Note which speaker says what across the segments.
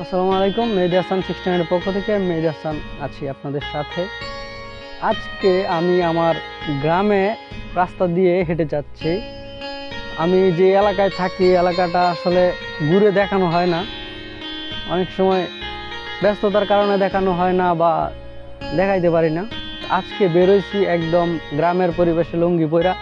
Speaker 1: আসসালামু আলাইকুম, মেহেদি সিক্সটিনের পক্ষ থেকে মেহেদি আছি আপনাদের সাথে। আজকে আমি আমার গ্রামে রাস্তা দিয়ে হেঁটে যাচ্ছি। আমি যে এলাকায় থাকি, এলাকাটা আসলে ঘুরে দেখানো হয় না। অনেক সময় ব্যস্ততার কারণে দেখানো হয় না বা দেখাইতে পারি না। আজকে বেরোইছি একদম গ্রামের পরিবেশে লুঙ্গি পইরা।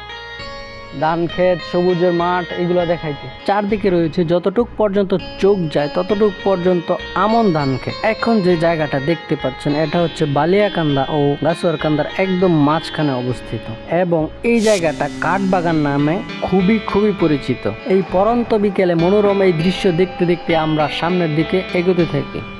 Speaker 1: ধান ক্ষেত, সবুজের মাঠ, এগুলো দেখাইতে। চারদিকে রয়েছে যতটুক পর্যন্ত চোখ যায়, ততটুক পর্যন্ত আমন ধান ক্ষেত। এখন যে জায়গাটা দেখতে পাচ্ছেন, এটা হচ্ছে বালিয়াকান্দা ও গাছুয়ারকান্দার একদম মাঝখানে অবস্থিত। এবং এই জায়গাটা কাঠবাগান নামে খুবই খুবই পরিচিত। এই পরন্ত বিকেলে মনোরম এই দৃশ্য দেখতে দেখতে আমরা সামনের দিকে এগোতে থাকি।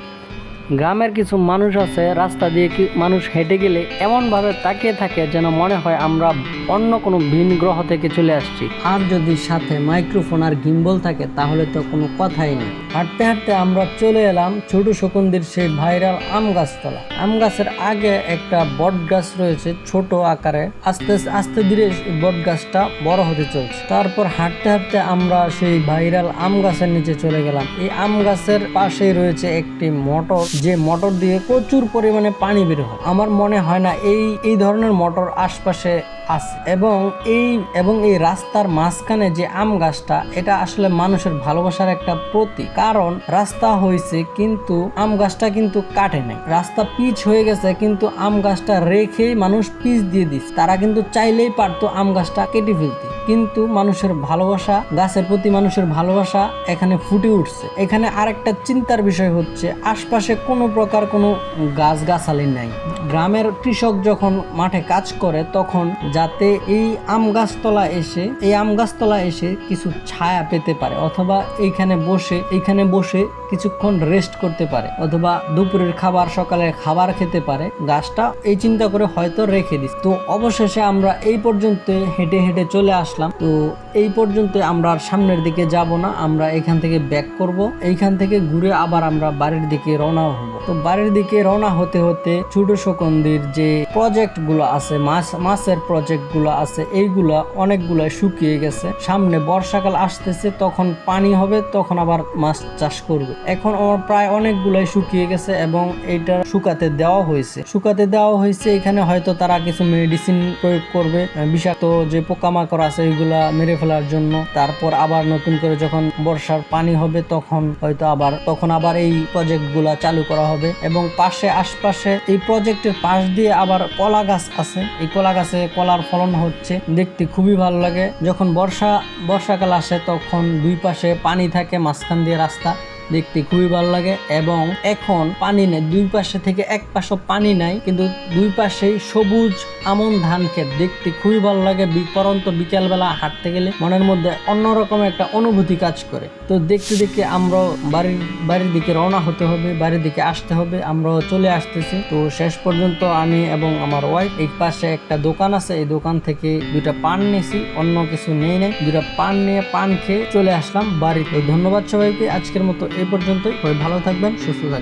Speaker 1: গ্রামের কিছু মানুষ আছে, রাস্তা দিয়ে কি মানুষ হেঁটে গেলে এমনভাবে তাকিয়ে থাকে যেন মনে হয় আমরা অন্য কোনো ভিন গ্রহ থেকে চলে আসছি। আর যদি সাথে মাইক্রোফোন আর গিম্বল থাকে, তাহলে তো কোনো কথাই নেই। হাঁটতে হাঁটতে আমরা চলে এলাম ছোট শকুন্দির সেই ভাইরাল আম গাছতলা। আম গাছের আগে একটা বট গাছ রয়েছে ছোট আকারে। আস্তে আস্তে ধীরে বট গাছটা বড় হতে চলছে। তারপর হাঁটতে হাঁটতে আমরা সেই ভাইরাল আম গাছের নিচে চলে গেলাম। এই আম গাছের পাশেই রয়েছে একটি মোটর যে মোটর দিয়ে প্রচুর পরিমাণে পানি বের হয়। আমার মনে হয় না এই এই ধরনের মোটর আশপাশে আছে। এবং এই এবং এই রাস্তার মাঝখানে যে আম গাছটা, এটা আসলে মানুষের ভালোবাসার একটা প্রতীক। কারণ রাস্তা হয়েছে কিন্তু আম গাছটা কিন্তু কাটে নাই। রাস্তা পিচ হয়ে গেছে কিন্তু আম গাছটা রেখেই মানুষ পিচ দিয়ে দিচ্ছে তারা কিন্তু চাইলেই পারতো আম গাছটা কেটে ফেলতে। কিন্তু মানুষের ভালোবাসা, গাছের প্রতি মানুষের ভালোবাসা এখানে ফুটে উঠছে। এখানে আরেকটা চিন্তার বিষয় হচ্ছে, আশপাশে কোনো প্রকার কোনো গাছ গাছালি নাই। গ্রামের কৃষক যখন মাঠে কাজ করে, তখন যাতে এই আম গাছতলা এসে, এই আম গাছতলা এসে কিছু ছায়া পেতে পারে অথবা এইখানে বসে এইখানে বসে কিছুক্ষণ রেস্ট করতে পারে অথবা দুপুরের খাবার, সকালের খাবার খেতে পারে। গাছটা এই চিন্তা করে হয়তো রেখে দিস তো অবশেষে আমরা এই পর্যন্ত হেঁটে হেঁটে চলে আসলাম। তো এই পর্যন্ত আমরা আর সামনের দিকে যাব না। আমরা এখান থেকে ব্যাক করব। এইখান থেকে ঘুরে আবার আমরা বাড়ির দিকে রওনা হব তো বাড়ির দিকে রওনা হতে হতে ছোট শকন্দির যে প্রজেক্টগুলো আছে, মাছ, মাছের প্রজেক্টগুলো আছে, এইগুলা অনেকগুলা শুকিয়ে গেছে। সামনে বর্ষাকাল আসতেছে, তখন পানি হবে, তখন আবার মাছ চাষ করবে। এখন আমার প্রায় অনেকগুলাই শুকিয়ে গেছে এবং এইটা শুকাতে দেওয়া হয়েছে। শুকাতে দেওয়া হয়েছে, এখানে হয়তো তারা কিছু মেডিসিন প্রয়োগ করবে বিষাক্ত যে পোকামাকড় আছে ওইগুলা মেরে ফেলার জন্য। তারপর আবার নতুন করে যখন বর্ষার পানি হবে, তখন হয়তো আবার, তখন আবার এই প্রজেক্টগুলা চালু করা হবে এবং পাশে আশপাশে এই প্রজেক্টের পাশ দিয়ে আবার কলা গাছ আছে। এই কলা গাছে কলার ফলন হচ্ছে। দেখতে খুবই ভালো লাগে। যখন বর্ষা, বর্ষাকাল আসে তখন দুই পাশে পানি থাকে, মাঝখান দিয়ে রাস্তা। দেখতে খুবই ভালো লাগে এবং এখন পানি নেই। দুই পাশে থেকে এক পাশও পানি নাই, কিন্তু দুই পাশেই সবুজ আমন ধান ক্ষেত। দেখতে খুবই ভালো লাগে পরন্ত বিকালবেলা হাঁটতে গেলে মনের মধ্যে অন্যরকম একটা অনুভূতি কাজ করে। তো দেখতে দেখতে আমরা বাড়ির বাড়ির দিকে রওনা হতে হবে, বাড়ির দিকে আসতে হবে, আমরাও চলে আসতেছি। তো শেষ পর্যন্ত আমি এবং আমার ওয়াইফ এই পাশে একটা দোকান আছে, এই দোকান থেকে দুইটা পান নিয়েছি অন্য কিছু নেই নাই। দুইটা পান নিয়ে পান খেয়ে চলে আসলাম বাড়িতে। ধন্যবাদ সবাইকে, আজকের মতো এই পর্যন্তই। ভালো থাকবেন সুস্থ থাকবেন।